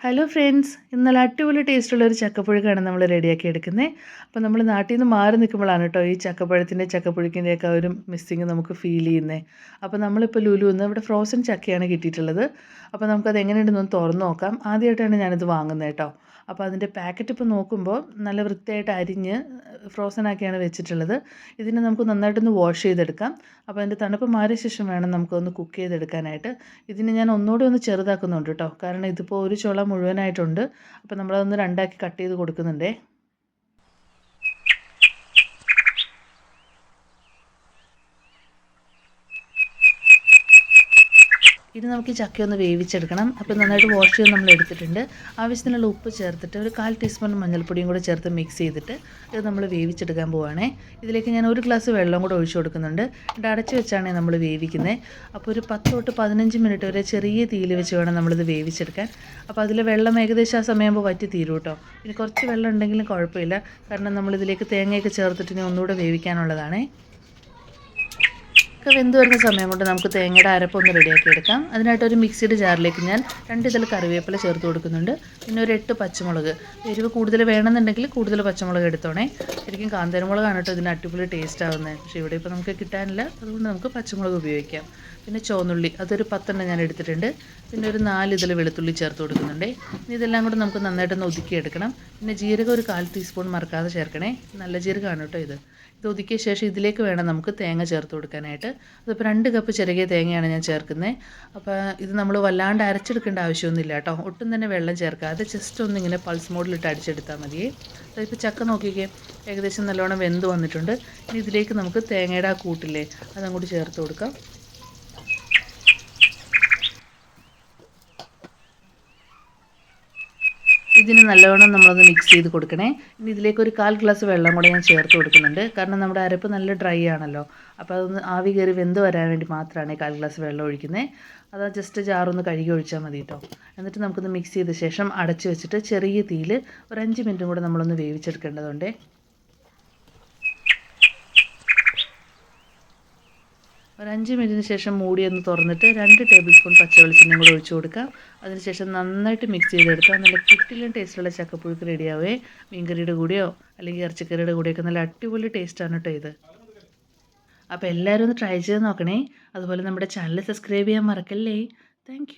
Hello friends ഇന്നലെ അടിപൊളി ടേസ്റ്റുള്ള ഒരു ചക്കപ്പുഴുക്കാണ് നമ്മൾ റെഡിയാക്കി എടുക്കുന്നത് അപ്പോൾ നമ്മൾ നാട്ടിൽ നിന്ന് മാറി നിൽക്കുമ്പോഴാണ് കേട്ടോ ഈ ചക്കപ്പഴത്തിന്റെ ചക്കപ്പുഴുക്കിന്റെയൊക്കെ ഒരു മിസ്സിങ് നമുക്ക് ഫീൽ ചെയ്യുന്നത് അപ്പോൾ നമ്മളിപ്പോൾ ലുലു നിന്ന് ഇവിടെ ഫ്രോസൺ ചക്കയാണ് കിട്ടിയിട്ടുള്ളത്. അപ്പോൾ നമുക്കത് എങ്ങനെയുണ്ടെന്ന് തുറന്ന് നോക്കാം. ആദ്യമായിട്ടാണ് ഞാനിത് വാങ്ങുന്നത് കേട്ടോ. അപ്പോൾ അതിന്റെ പാക്കറ്റ് ഇപ്പോൾ നോക്കുമ്പോൾ നല്ല വൃത്തിയായിട്ട് അരിഞ്ഞ് ഫ്രോസൺ ആക്കിയാണ് വെച്ചിട്ടുള്ളത്. ഇതിനെ നമുക്ക് നന്നായിട്ടൊന്ന് വാഷ് ചെയ്തെടുക്കാം. അപ്പോൾ അതിന്റെ തണുപ്പ് മാറിയ ശേഷം വേണം നമുക്കൊന്ന് കുക്ക് ചെയ്തെടുക്കാനായിട്ട്. ഇതിനെ ഞാൻ ഒന്നുകൂടി ഒന്ന് ചെറുതാക്കുന്നുണ്ട് കേട്ടോ. കാരണം ഇതിപ്പോൾ ഒരു ചുള മുഴുവനായിട്ടുണ്ട്. അപ്പോൾ നമ്മളതൊന്ന് രണ്ടാക്കി കട്ട് ചെയ്ത് കൊടുക്കുന്നുണ്ടേ. ഇനി നമുക്ക് ഈ ചക്ക ഒന്ന് വേവിച്ചെടുക്കണം. അപ്പോൾ നന്നായിട്ട് വാഷ് ചെയ്ത് നമ്മൾ എടുത്തിട്ടുണ്ട്. ആവശ്യത്തിനുള്ള ഉപ്പ് ചേർത്തിട്ട് ഒരു കാൽ ടീസ്പൂൺ മഞ്ഞൾപ്പൊടിയും കൂടെ ചേർത്ത് മിക്സ് ചെയ്തിട്ട് ഇത് നമ്മൾ വേവിച്ചെടുക്കാൻ പോവുകയാണേ ഇതിലേക്ക് ഞാൻ ഒരു ഗ്ലാസ് വെള്ളം കൂടെ ഒഴിച്ചു കൊടുക്കുന്നുണ്ട്. ഇത് അടച്ചു വെച്ചാണ് നമ്മൾ വേവിക്കുന്നത്. അപ്പോൾ ഒരു പത്ത് തൊട്ട് പതിനഞ്ച് മിനിറ്റ് വരെ ചെറിയ തീയിൽ വെച്ച് വേണം നമ്മളിത് വേവിച്ചെടുക്കാൻ. അപ്പോൾ അതിൽ വെള്ളം ഏകദേശം ആ സമയമാകുമ്പോൾ വറ്റി തീരും കേട്ടോ. പിന്നെ കുറച്ച് വെള്ളം ഉണ്ടെങ്കിലും കുഴപ്പമില്ല. കാരണം നമ്മളിതിലേക്ക് തേങ്ങയൊക്കെ ചേർത്തിട്ട് ഇനി ഒന്നുകൂടെ വേവിക്കാനുള്ളതാണേ. ഒക്കെ വെന്ത് വരുന്ന സമയം കൊണ്ട് നമുക്ക് തേങ്ങയുടെ അരപ്പൊന്ന് റെഡിയാക്കി എടുക്കാം. അതിനായിട്ട് ഒരു മിക്സിയുടെ ജാറിലേക്ക് ഞാൻ രണ്ട് ഇതിൽ കറിവേപ്പില ചേർത്ത് കൊടുക്കുന്നുണ്ട്. പിന്നെ ഒരു എട്ട് പച്ചമുളക്. എരിവ് കൂടുതൽ വേണമെന്നുണ്ടെങ്കിൽ കൂടുതൽ പച്ചമുളക് എടുത്തോണേ. ശരിക്കും കാന്തരമുളകാണ് കേട്ടോ ഇതിന് അടിപൊളി ടേസ്റ്റ് ആവുന്നത് പക്ഷേ ഇവിടെ ഇപ്പോൾ നമുക്ക് കിട്ടാനില്ല. അതുകൊണ്ട് നമുക്ക് പച്ചമുളക് ഉപയോഗിക്കാം. പിന്നെ ചോന്നുള്ളി അതൊരു പത്തെണ്ണം ഞാൻ എടുത്തിട്ടുണ്ട്. പിന്നെ ഒരു നാല് ഇതിൽ വെളുത്തുള്ളി ചേർത്ത് കൊടുക്കുന്നുണ്ട്. ഇതെല്ലാം കൂടെ നമുക്ക് നന്നായിട്ടൊന്ന് ഒതുക്കിയെടുക്കണം പിന്നെ ജീരകം ഒരു കാൽ ടീസ്പൂൺ മറക്കാതെ ചേർക്കണേ. നല്ല ജീരകമാണ് കേട്ടോ ഇത്. ഇത് ഒതുക്കിയ ശേഷം ഇതിലേക്ക് വേണം നമുക്ക് തേങ്ങ ചേർത്ത് കൊടുക്കാനായിട്ട്. അതിപ്പോൾ രണ്ട് കപ്പ് ചെറുകിയ തേങ്ങയാണ് ഞാൻ ചേർക്കുന്നത് അപ്പോൾ ഇത് നമ്മൾ വല്ലാണ്ട് അരച്ചെടുക്കേണ്ട ആവശ്യമൊന്നുമില്ല കേട്ടോ. ഒട്ടും തന്നെ വെള്ളം ചേർക്കാതെ ജസ്റ്റ് ഒന്നിങ്ങനെ പൾസ് മോഡിലിട്ട് അടിച്ചെടുത്താൽ മതിയേ അതിപ്പോൾ ചക്ക നോക്കിക്കേ ഏകദേശം നല്ലോണം വെന്ത് വന്നിട്ടുണ്ട്. ഇനി ഇതിലേക്ക് നമുക്ക് തേങ്ങയുടെ ആ കൂട്ടില്ലേ അതങ്ങോട്ട് ചേർത്ത് കൊടുക്കാം. ഇതിന് നല്ലവണ്ണം നമ്മളൊന്ന് മിക്സ് ചെയ്ത് കൊടുക്കണേ. ഇനി ഇതിലേക്ക് ഒരു കാൽ ഗ്ലാസ് വെള്ളം കൂടെ ഞാൻ ചേർത്ത് കൊടുക്കുന്നുണ്ട്. കാരണം നമ്മുടെ അരപ്പ് നല്ല ഡ്രൈ ആണല്ലോ. അപ്പോൾ അതൊന്ന് ആവി കയറി വെന്ത് വരാൻ വേണ്ടി മാത്രമാണ് കാൽ ഗ്ലാസ് വെള്ളം ഒഴിക്കുന്നത് അത് ജസ്റ്റ് ജാറൊന്ന് കഴുകി ഒഴിച്ചാൽ മതി കേട്ടോ എന്നിട്ട് നമുക്കൊന്ന് മിക്സ് ചെയ്ത ശേഷം അടച്ച് വെച്ചിട്ട് ചെറിയ തീയിൽ ഒരു അഞ്ച് മിനിറ്റും കൂടെ നമ്മളൊന്ന് വേവിച്ചെടുക്കേണ്ടതുണ്ട്. ഒരു അഞ്ച് മിനിറ്റിന് ശേഷം മൂടി ഒന്ന് തുറന്നിട്ട് രണ്ട് ടേബിൾ സ്പൂൺ പച്ചവെളിച്ചെണ്ണയും കൂടെ ഒഴിച്ചു കൊടുക്കാം. അതിനുശേഷം നന്നായിട്ട് മിക്സ് ചെയ്തെടുക്കാം. നല്ല കിട്ടിലും ടേസ്റ്റുള്ള ചക്കപ്പുഴുക്ക് റെഡിയാവേ മീൻകറിയുടെ കൂടെയോ അല്ലെങ്കിൽ ഇറച്ചിക്കറിയുടെ കൂടെയൊക്കെ നല്ല അടിപൊളി ടേസ്റ്റാണ് കേട്ടോ ഇത്. അപ്പോൾ എല്ലാവരും ഒന്ന് ട്രൈ ചെയ്ത് നോക്കണേ. അതുപോലെ നമ്മുടെ ചാനൽ സബ്സ്ക്രൈബ് ചെയ്യാൻ മറക്കല്ലേ. താങ്ക്